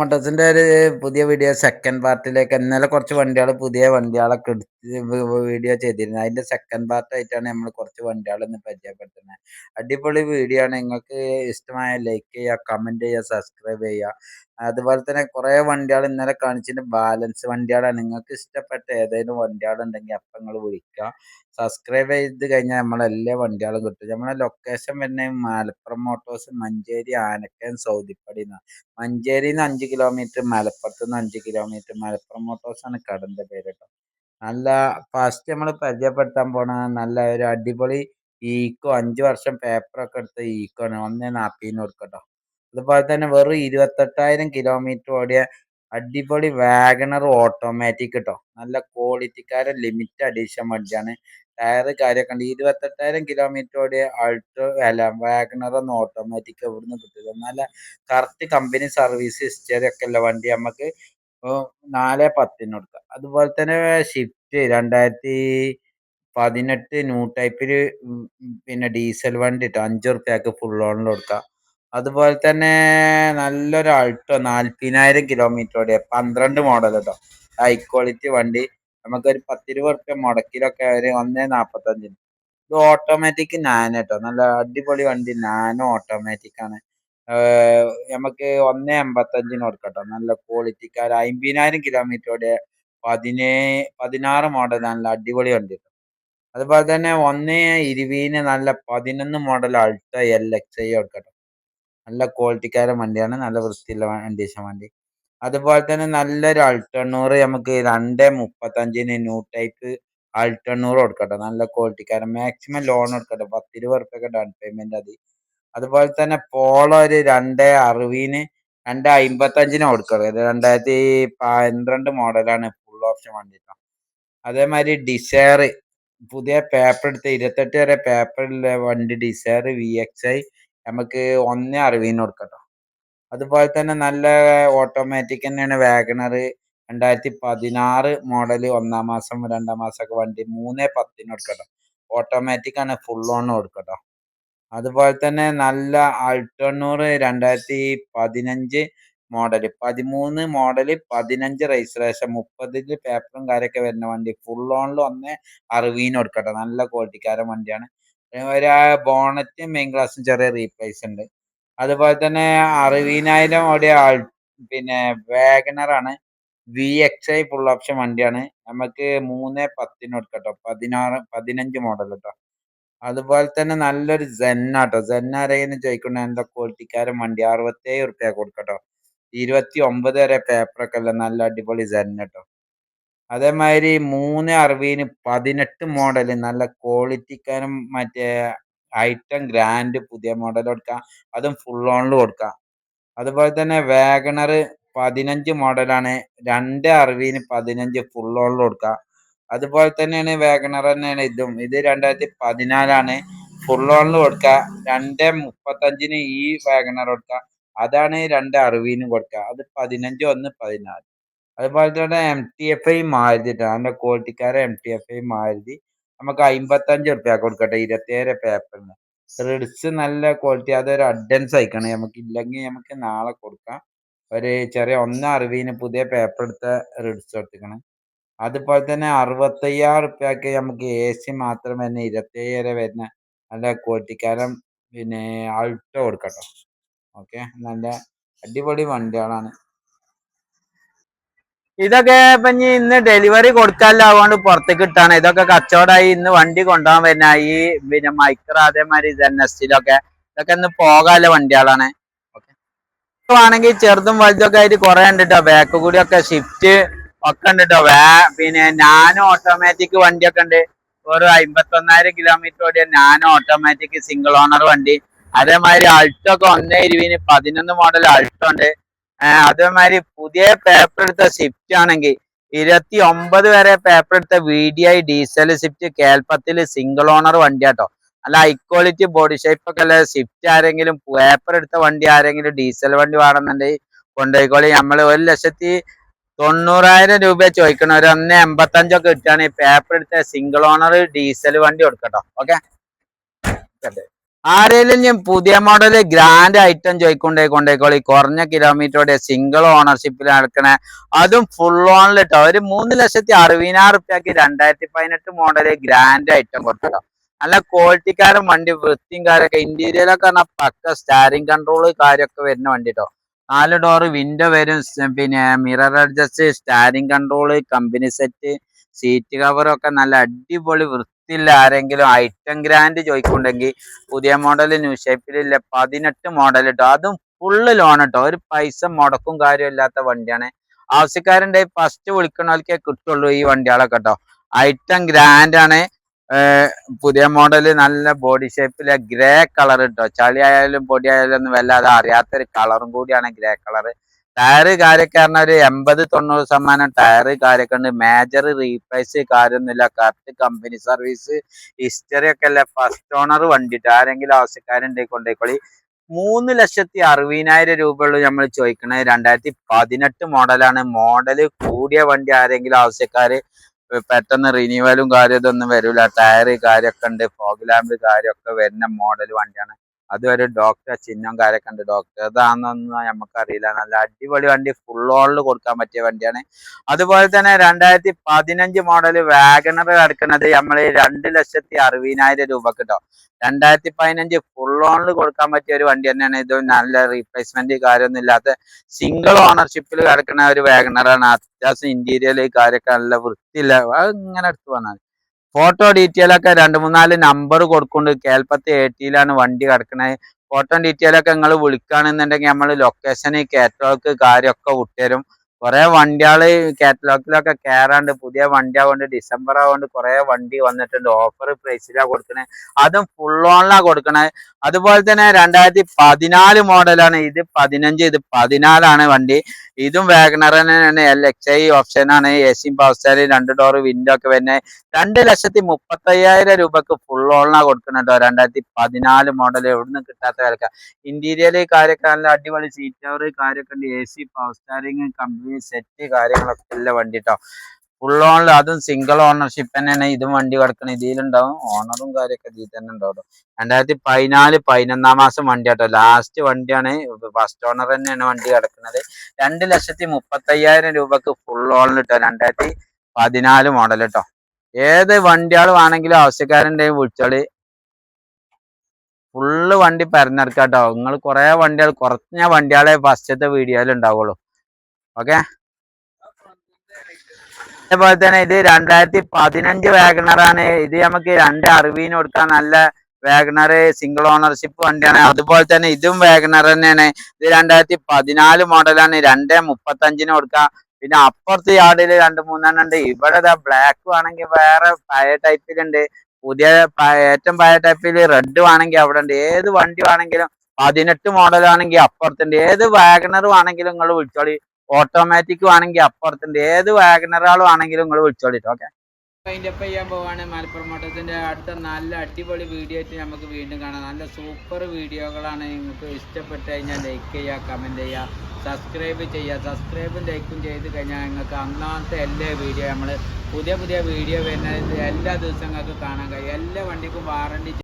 മോട്ടോഴ്സിന്റെ ഒരു പുതിയ video second പാർട്ടിലേക്ക് ഇന്നലെ കുറച്ച് വണ്ടികൾ പുതിയ വണ്ടികളൊക്കെ എടുത്ത് വീഡിയോ ചെയ്തിരുന്നു അതിന്റെ സെക്കൻഡ് പാർട്ടായിട്ടാണ് നമ്മൾ കുറച്ച് വണ്ടികൾ ഇന്ന് പരിചയപ്പെടുത്തുന്നത്. അടിപൊളി വീഡിയോ ആണ്. നിങ്ങൾക്ക് ഇഷ്ടമായ ലൈക്ക് ചെയ്യുക കമന്റ് ചെയ്യുക സബ്സ്ക്രൈബ് ചെയ്യുക. അതുപോലെ തന്നെ കുറേ വണ്ടികൾ ഇന്നലെ കാണിച്ചിട്ട് ബാലൻസ് വണ്ടികളാണ്. നിങ്ങൾക്ക് ഇഷ്ടപ്പെട്ട ഏതെങ്കിലും വണ്ടികളുണ്ടെങ്കിൽ അപ്പം നിങ്ങൾ വിളിക്കുക. സബ്സ്ക്രൈബ് ചെയ്ത് കഴിഞ്ഞാൽ നമ്മളെല്ലാ വണ്ടികളും കിട്ടും. നമ്മളെ ലൊക്കേഷൻ പിന്നെ മലപ്പുറം മോട്ടോഴ്സ് മഞ്ചേരി ആനക്കയം സൗദിപ്പടി മഞ്ചേരി നിന്ന് അഞ്ച് കിലോമീറ്റർ മലപ്പുറത്ത് നിന്ന് അഞ്ച് കിലോമീറ്റർ മലപ്പുറം മോട്ടോഴ്സ് ആണ് കടന്റെ പേര് കേട്ടോ. നല്ല ഫസ്റ്റ് നമ്മൾ പരിചയപ്പെടുത്താൻ പോണ നല്ല ഒരു അടിപൊളി ഈക്കോ അഞ്ച് വർഷം പേപ്പറൊക്കെ എടുത്ത ഈക്കോ ആണ്. ഒന്നേ നാൽപ്പതിന് കൊടുക്കട്ടോ അതുപോലെ തന്നെ വെറും ഇരുപത്തെട്ടായിരം കിലോമീറ്റർ ഓടിയ അടിപൊളി വാഗണർ ഓട്ടോമാറ്റിക് കേട്ടോ നല്ല ക്വാളിറ്റിക്കാരൻ ലിമിറ്റ് അഡീഷൻ വണ്ടിയാണ്. ടയർ കാര്യമൊക്കെ ഉണ്ട്. ഇരുപത്തെട്ടായിരം കിലോമീറ്റർ ഓടിയ അൾട്ടോ അല്ല വാഗണർ ഓട്ടോമാറ്റിക് എവിടുന്ന് കിട്ടുക നല്ല കറക്റ്റ് കമ്പനി സർവീസ് ഹിസ്റ്ററി ഒക്കെ ഉള്ള വണ്ടി നമുക്ക് നാല് പത്തിന് കൊടുക്കാം. അതുപോലെ തന്നെ ഷിഫ്റ്റ് രണ്ടായിരത്തി പതിനെട്ട് ന്യൂ ടൈപ്പിൽ പിന്നെ ഡീസൽ വണ്ടി ഇട്ടോ അഞ്ച് റുപ്യക്ക് ഫുൾ ഓണിൽ കൊടുക്കാം. അതുപോലെ തന്നെ നല്ലൊരു ആൾട്ടോ നാൽപ്പതിനായിരം കിലോമീറ്റർ ഓടിയ പന്ത്രണ്ട് മോഡൽ കേട്ടോ ഹൈ ക്വാളിറ്റി വണ്ടി. നമുക്കൊരു പത്തിരുപത് റുപ്യ മുടക്കിലൊക്കെ ഒരു ഒന്നേ നാൽപ്പത്തഞ്ചിന് ഇത് ഓട്ടോമാറ്റിക് നാനോ കേട്ടോ നല്ല അടിപൊളി വണ്ടി. നാനോ ഓട്ടോമാറ്റിക് ആണ്. നമുക്ക് ഒന്നേ എൺപത്തഞ്ചിന് കൊടുക്കട്ടോ. നല്ല ക്വാളിറ്റിക്കാർ അമ്പതിനായിരം കിലോമീറ്റർ ഓടിയ പതിനേ പതിനാറ് മോഡൽ നല്ല അടിപൊളി വണ്ടി അതുപോലെ തന്നെ ഒന്നേ ഇരുപതിന് നല്ല പതിനൊന്ന് model Alto L X I കൊടുക്കട്ടോ. നല്ല ക്വാളിറ്റിക്കാരൻ വണ്ടിയാണ് നല്ല വൃത്തിയുള്ള കണ്ടീഷൻ വണ്ടി അതുപോലെ തന്നെ നല്ലൊരു അൾട്ടണ്ണൂറ് നമുക്ക് രണ്ട് മുപ്പത്തഞ്ചിന് ന്യൂ ടൈപ്പ് അൾട്ടണ്ണൂറ് കൊടുക്കട്ടെ. നല്ല ക്വാളിറ്റിക്കാരൻ. മാക്സിമം ലോൺ കൊടുക്കട്ടെ. പത്തിരുപത് റുപ്യൊക്കെ ഡൗൺ പേയ്മെന്റ് അതി അതുപോലെ തന്നെ പോളോ ഒരു രണ്ട് അറുപതിന് രണ്ട് അമ്പത്തഞ്ചിന് കൊടുക്കണം രണ്ടായിരത്തി പന്ത്രണ്ട് മോഡലാണ് ഫുൾ ഓപ്ഷൻ വണ്ടി അതേമാതിരി ഡിസയർ പുതിയ പേപ്പർ എടുത്ത് ഇരുപത്തെട്ട് വരെ പേപ്പറിലെ വണ്ടി ഡിസയർ വി എക്സ് ഐ നമുക്ക് ഒന്നേ അറുപതിന് കൊടുക്കട്ടോ. അതുപോലെ തന്നെ നല്ല ഓട്ടോമാറ്റിക് തന്നെയാണ് വാഗണർ രണ്ടായിരത്തി പതിനാറ് മോഡൽ ഒന്നാം മാസം രണ്ടാം മാസമൊക്കെ വണ്ടി മൂന്ന് പത്തിന് കൊടുക്കട്ടോ. ഓട്ടോമാറ്റിക് ആണ് ഫുൾ ഓൺ കൊടുക്കട്ടോ. അതുപോലെ തന്നെ നല്ല അൾട്ടണ്ണൂറ് രണ്ടായിരത്തി പതിനഞ്ച് മോഡൽ പതിമൂന്ന് മോഡൽ പതിനഞ്ച് രജിസ്ട്രേഷൻ മുപ്പതിൽ പേപ്പറും കാര്യമൊക്കെ വരുന്ന വണ്ടി ഫുൾ ഓണിൽ ഒന്ന് അറുപതിന് കൊടുക്കട്ടെ. നല്ല ക്വാളിറ്റിക്കാരൻ വണ്ടിയാണ്. ഒരു ബോണറ്റ് മെയിൻ ഗ്ലാസും ചെറിയ റീപ്ലേസ് ഉണ്ട്. അതുപോലെ തന്നെ അറുപതിനായിരം ഓടിയ പിന്നെ ആണ്. V X I full option വണ്ടിയാണ്. നമുക്ക് മൂന്ന് പത്തിന് കൊടുക്കട്ടോ. പതിനാറ് പതിനഞ്ച് മോഡൽ കേട്ടോ അതുപോലെ തന്നെ നല്ലൊരു സെന്നാട്ടോ സെന്നാരെങ്കിലും ചോദിക്കുന്ന എന്താ ക്വാളിറ്റിക്കാരൻ വണ്ടി? അറുപത്തേഴ് റുപ്യ കൊടുക്കട്ടോ. ഇരുപത്തി ഒമ്പത് വരെ പേപ്പറൊക്കെ അല്ല നല്ല അടിപൊളി സെൻ കേട്ടോ അതേമാതിരി മൂന്ന് അറുപതിന് പതിനെട്ട് മോഡൽ നല്ല ക്വാളിറ്റിക്കാരും മറ്റേ ഐറ്റം ഗ്രാൻഡ് പുതിയ മോഡൽ കൊടുക്കാം. അതും ഫുൾ ഓണിൽ കൊടുക്കാം. അതുപോലെ തന്നെ വാഗണർ പതിനഞ്ച് മോഡലാണ് രണ്ട് അറുപതിന് പതിനഞ്ച് ഫുൾ ഓണിൽ കൊടുക്കാം. അതുപോലെ തന്നെയാണ് വാഗണർ തന്നെയാണ് ഇതും. ഇത് രണ്ടായിരത്തി പതിനാലാണ് ഫുൾ ഓണിൽ കൊടുക്കുക രണ്ട് മുപ്പത്തഞ്ചിന് ഈ വാഗണർ കൊടുക്കുക അതാണ് രണ്ട് അറുപതിന് കൊടുക്കുക അത് പതിനഞ്ച് ഒന്ന് പതിനാല്. അതുപോലെ തന്നെ M T F I Maruti അതിന്റെ ക്വാളിറ്റിക്കാരെ M T F I Maruti. നമുക്ക് അമ്പത്തഞ്ച് റുപ്യ കൊടുക്കട്ടെ. ഇരുപത്തിയേഴ് പേപ്പറിന് റിഡ്സ് നല്ല ക്വാളിറ്റി അതൊരു അഡ്വാൻസ് അയക്കണം. നമുക്ക് ഇല്ലെങ്കിൽ നമുക്ക് നാളെ കൊടുക്കാം. ഒരു ചെറിയ ഒന്ന് അറിവിന് പുതിയ പേപ്പർ എടുത്ത റിഡ്സ് എടുത്തിക്കണം അതുപോലെ തന്നെ അറുപത്തയ്യായിരം റുപ്യക്ക് നമുക്ക് എ സി മാത്രം വരുന്ന ഇരുപത്തിയേഴ് വരുന്ന നല്ല ക്വാളിറ്റിക്കാരൻ പിന്നെ ആൾട്ടോ കൊടുക്കട്ടോ. ഓക്കെ നല്ല അടിപൊളി വണ്ടികളാണ്. ഇതൊക്കെ ഇപ്പൊ ഇനി ഇന്ന് ഡെലിവറി കൊടുക്കാല്ലോ പുറത്തേക്ക് ഇട്ടാണ്. ഇതൊക്കെ കച്ചവടമായി ഇന്ന് വണ്ടി കൊണ്ടുപോകാൻ വരുന്ന ഈ പിന്നെ മൈക്ര അതേമാതിരി ജെന്നസ്റ്റിലൊക്കെ ഇതൊക്കെ ഇന്ന് പോകാല്ല വണ്ടികളാണ്. ആണെങ്കിൽ ചെറുതും വലുതൊക്കെ ആയിട്ട് കുറെ ഉണ്ട് കേട്ടോ ബാക്ക് ഒക്കെ ഷിഫ്റ്റ് ഒക്കെ ഉണ്ട് കേട്ടോ വേ പിന്നെ നാനോ ഓട്ടോമാറ്റിക് വണ്ടിയൊക്കെ ഉണ്ട്. ഒരു ഒന്നായിരം കിലോമീറ്റർ ഓടിയ നാനോ ഓട്ടോമാറ്റിക് സിംഗിൾ ഓണർ വണ്ടി. അതേമാതിരി അൾട്ടോ ഒക്കെ ഒന്നേ ഇരുപതിന് പതിനൊന്ന് മോഡൽ അൾട്ടോ ഉണ്ട്. അതേമാതിരി പുതിയ പേപ്പർ എടുത്ത സ്വിഫ്റ്റ് ആണെങ്കിൽ ഇരുപത്തി ഒമ്പത് വരെ പേപ്പർ എടുത്ത V D I diesel Swift കേൽപ്പത്തിൽ single owner വണ്ടിയാട്ടോ അല്ല ഹൈ ക്വാളിറ്റി ബോഡി ഷേപ്പ് ഒക്കെ അല്ലെ സ്വിഫ്റ്റ് ആരെങ്കിലും പേപ്പർ എടുത്ത വണ്ടി ആരെങ്കിലും ഡീസൽ വണ്ടി വേണമെന്നുണ്ടെങ്കിൽ കൊണ്ടുപോയിക്കോളി. നമ്മൾ ഒരു ലക്ഷത്തി തൊണ്ണൂറായിരം രൂപ ചോദിക്കണം. ഒരു ഒന്ന് എൺപത്തഞ്ചൊക്കെ കിട്ടുകയാണെങ്കിൽ പേപ്പർ എടുത്ത സിംഗിൾ ഓണർ ഡീസൽ വണ്ടി കൊടുക്കട്ടോ. ഓക്കെ ആരേലും ഞാൻ പുതിയ മോഡൽ ഗ്രാൻഡ് ഐറ്റം ചോദിക്കൊണ്ടേ കൊണ്ടേക്കോളി. കുറഞ്ഞ കിലോമീറ്ററോടെ സിംഗിൾ ഓണർഷിപ്പിൽ നടക്കണേ. അതും ഫുൾ ഓണിൽ കേട്ടോ ഒരു മൂന്ന് ലക്ഷത്തി അറുപതിനായിരം റുപ്യക്ക് രണ്ടായിരത്തി പതിനെട്ട് മോഡൽ ഗ്രാൻഡ് ഐറ്റം കൊടുത്തോ നല്ല ക്വാളിറ്റിക്കാരൻ വണ്ടി വൃത്തിയും കാര്യമൊക്കെ ഇന്റീരിയലൊക്കെ പറഞ്ഞാൽ പക്ക സ്റ്റാരിങ് കൺട്രോൾ കാര്യമൊക്കെ വരുന്ന വണ്ടി കേട്ടോ നാല് ഡോറ് വിൻഡോ വരും. പിന്നെ mirror adjust steering control company set seat കവറൊക്കെ നല്ല അടിപൊളി വൃത്തിയില്ല ആരെങ്കിലും ഐറ്റം ഗ്രാൻഡ് ചോദിക്കുന്നുണ്ടെങ്കിൽ പുതിയ മോഡൽ ന്യൂ ഷേപ്പിലില്ല പതിനെട്ട് മോഡൽ കേട്ടോ അതും ഫുള്ള് ലോൺ കേട്ടോ ഒരു പൈസ മുടക്കും കാര്യമില്ലാത്ത വണ്ടിയാണ്. ആവശ്യക്കാരന്റെ ഫസ്റ്റ് വിളിക്കണവർക്കേ കിട്ടുള്ളൂ ഈ വണ്ടികളൊക്കെ കേട്ടോ ഐറ്റം ഗ്രാൻഡ് ആണ് പുതിയ മോഡൽ നല്ല ബോഡി ഷേപ്പിലെ ഗ്രേ കളർ കേട്ടോ ചളി ആയാലും പൊടി ആയാലും ഒന്നും വല്ലാതെ അറിയാത്തൊരു കളറും കൂടിയാണ് ഗ്രേ കളർ ടയറ് കാര്യക്കാരന് ഒരു എൺപത് തൊണ്ണൂറ് ശതമാനം ടയറ് കാര്യമൊക്കെ മേജർ റീപ്ലേസ് കാര്യമൊന്നുമില്ല. കറക്റ്റ് കമ്പനി സർവീസ് ഹിസ്റ്ററി ഒക്കെ അല്ല? ഫസ്റ്റ് ഓണർ വണ്ടിട്ട് ആരെങ്കിലും ആവശ്യക്കാരുണ്ടെങ്കിൽ കൊണ്ടേക്കോളി മൂന്ന് ലക്ഷത്തി അറുപതിനായിരം രൂപയുള്ളൂ നമ്മൾ ചോദിക്കുന്നത് രണ്ടായിരത്തി പതിനെട്ട് മോഡലാണ് മോഡൽ കൂടിയ വണ്ടി ആരെങ്കിലും ആവശ്യക്കാര് പെട്ടെന്ന് റിന്യൂവലും കാര്യം ഇതൊന്നും വരൂല. ടയറ് കാര്യമൊക്കെ ഉണ്ട്. ഫോഗ് ലാമ്പ് കാര്യമൊക്കെ വരുന്ന മോഡൽ വണ്ടിയാണ്. അതൊരു ഡോക്ടർ ചിഹ്നം കാര്യമൊക്കെ ഉണ്ട് ഡോക്ടർ ഇതാണെന്നൊന്നും നമുക്കറിയില്ല നല്ല അടിപൊളി വണ്ടി ഫുൾ ഓണിൽ കൊടുക്കാൻ പറ്റിയ വണ്ടിയാണ്. അതുപോലെ തന്നെ രണ്ടായിരത്തി പതിനഞ്ച് മോഡൽ വാഗണർ കിടക്കുന്നത് നമ്മൾ രണ്ട് ലക്ഷത്തി അറുപതിനായിരം രൂപ കിട്ടോ രണ്ടായിരത്തി പതിനഞ്ച് ഫുൾ ഓണിൽ കൊടുക്കാൻ പറ്റിയ ഒരു വണ്ടി തന്നെയാണ്. ഇത് നല്ല റീപ്ലേസ്മെന്റ് കാര്യമൊന്നും ഇല്ലാത്ത സിംഗിൾ ഓണർഷിപ്പിൽ കിടക്കുന്ന ഒരു വാഗണറാണ് അത്യാവശ്യം ഇന്റീരിയൽ കാര്യമൊക്കെ നല്ല വൃത്തിയില്ല. അത് ഇങ്ങനെ എടുത്തു വന്നാൽ ഫോട്ടോ ഡീറ്റെയിൽ ഒക്കെ രണ്ട് മൂന്നാൽ നമ്പർ കൊടുക്കുന്നുണ്ട്. കേൽപ്പത്തി ടിയിലാണ് വണ്ടി കിടക്കുന്നത് ഫോട്ടോ ഡീറ്റെയിൽ ഒക്കെ നിങ്ങൾ വിളിക്കുകയാണെന്നുണ്ടെങ്കിൽ നമ്മൾ ലൊക്കേഷൻ കാറ്റലോഗ് കാര്യമൊക്കെ വിട്ടുതരും. കുറെ വണ്ടികൾ കാറ്റലോഗിലൊക്കെ കയറാണ്ട് പുതിയ വണ്ടി ആവുകൊണ്ട് ഡിസംബർ ആവുകൊണ്ട് കുറെ വണ്ടി വന്നിട്ടുണ്ട്. ഓഫർ പ്രൈസിലാണ് കൊടുക്കണേ. അതും ഫുൾ ഓണിലാണ് കൊടുക്കണേ. അതുപോലെ തന്നെ രണ്ടായിരത്തി പതിനാല് മോഡലാണ് ഇത് പതിനഞ്ച് ഇത് പതിനാലാണ് വണ്ടി. ഇതും വാഗണർ തന്നെയാണ് എൽ എക്സ് ഐ ഓപ്ഷൻ ആണ്. എ സി പവർ രണ്ട് ഡോർ വിൻഡോ ഒക്കെ വരുന്നത് രണ്ട് ലക്ഷത്തി മുപ്പത്തയ്യായിരം രൂപക്ക് ഫുൾ ഓണിലാണ് കൊടുക്കുന്നുണ്ടോ രണ്ടായിരത്തി പതിനാല് മോഡൽ എവിടുന്ന് കിട്ടാത്ത വിലക്ക. ഇന്റീരിയർ കാര്യമൊക്കെ അടിപൊളി സീറ്റ് കവർ കാര്യമൊക്കെ ഉണ്ട്. A C power steering company set കാര്യങ്ങളൊക്കെ ഉള്ള വണ്ടി കേട്ടോ ഫുൾ ഓണിൽ അതും സിംഗിൾ ഓണർഷിപ്പ് തന്നെയാണ് ഇതും വണ്ടി കിടക്കണം ഇതിലുണ്ടാവും. ഓണറും കാര്യമൊക്കെ ഇതിൽ തന്നെ ഉണ്ടാവും. രണ്ടായിരത്തി പതിനാല് പതിനൊന്നാം മാസം വണ്ടി കേട്ടോ ലാസ്റ്റ് വണ്ടിയാണ്. ഫസ്റ്റ് ഓണർ തന്നെയാണ് വണ്ടി കിടക്കുന്നത് രണ്ട് ലക്ഷത്തി മുപ്പത്തയ്യായിരം രൂപക്ക് ഫുൾ ഓണിൽ കേട്ടോ രണ്ടായിരത്തി പതിനാല് മോഡൽ കേട്ടോ ഏത് വണ്ടിയാൾ വേണമെങ്കിലും ആവശ്യക്കാരന്റെ വിളിച്ചോളി. ഫുള്ള് വണ്ടി പരന്നെടുക്കാം കേട്ടോ നിങ്ങൾ കുറേ വണ്ടികൾ കുറഞ്ഞ വണ്ടികളെ ഫസ്റ്റത്തെ വീഡിയോയിൽ ഉണ്ടാവുള്ളൂ. ഓക്കെ അതേപോലെ തന്നെ ഇത് രണ്ടായിരത്തി പതിനഞ്ച് വാഗണറാണ് ഇത് നമുക്ക് രണ്ട് അറിവിന് കൊടുക്കാൻ നല്ല വാഗണർ സിംഗിൾ ഓണർഷിപ്പ് വണ്ടിയാണ്. അതുപോലെ തന്നെ ഇതും വാഗണർ തന്നെയാണ്. ഇത് രണ്ടായിരത്തി പതിനാല് മോഡലാണ് രണ്ട് മുപ്പത്തഞ്ചിന് കൊടുക്കാം. പിന്നെ അപ്പുറത്ത് യാർഡിൽ രണ്ട് മൂന്നെണ്ണം ഉണ്ട്. ഇവിടെ ബ്ലാക്ക് വേണമെങ്കിൽ വേറെ പഴയ ടൈപ്പിലുണ്ട് പുതിയ ഏറ്റവും പഴയ ടൈപ്പിൽ റെഡ് വേണമെങ്കിൽ അവിടെ ഉണ്ട്. ഏത് വണ്ടി വേണമെങ്കിലും പതിനെട്ട് മോഡൽ ആണെങ്കിൽ അപ്പുറത്തുണ്ട്. ഏത് വാഗണർ വേണമെങ്കിലും നിങ്ങൾ വിളിച്ചോളി. ഓട്ടോമാറ്റിക് വേണമെങ്കിൽ അപ്പുറത്തിന്റെ ഏത് വാഗനറാളും ആണെങ്കിലും നിങ്ങൾ വിളിച്ചോളിട്ടോ ഓക്കെ അതിന്റെ ചെയ്യാൻ പോവാണ് മലപ്പുറം മോട്ടോസിന്റെ അടുത്ത നല്ല അടിപൊളി വീഡിയോ ആയിട്ട് നമുക്ക് വീണ്ടും കാണാം. നല്ല സൂപ്പർ വീഡിയോകളാണ് നിങ്ങൾക്ക് ഇഷ്ടപ്പെട്ട് കഴിഞ്ഞാൽ ലൈക്ക് ചെയ്യുക കമന്റ് ചെയ്യുക സബ്സ്ക്രൈബ് ചെയ്യുക സബ്സ്ക്രൈബും ലൈക്കും ചെയ്ത് കഴിഞ്ഞാൽ നിങ്ങൾക്ക് അന്നാമത്തെ എല്ലാ വീഡിയോ നമ്മൾ പുതിയ പുതിയ വീഡിയോ വരുന്ന എല്ലാ ദിവസവും നിങ്ങൾക്ക് കാണാൻ കഴിയും. എല്ലാ വണ്ടിക്കും വാറണ്ടി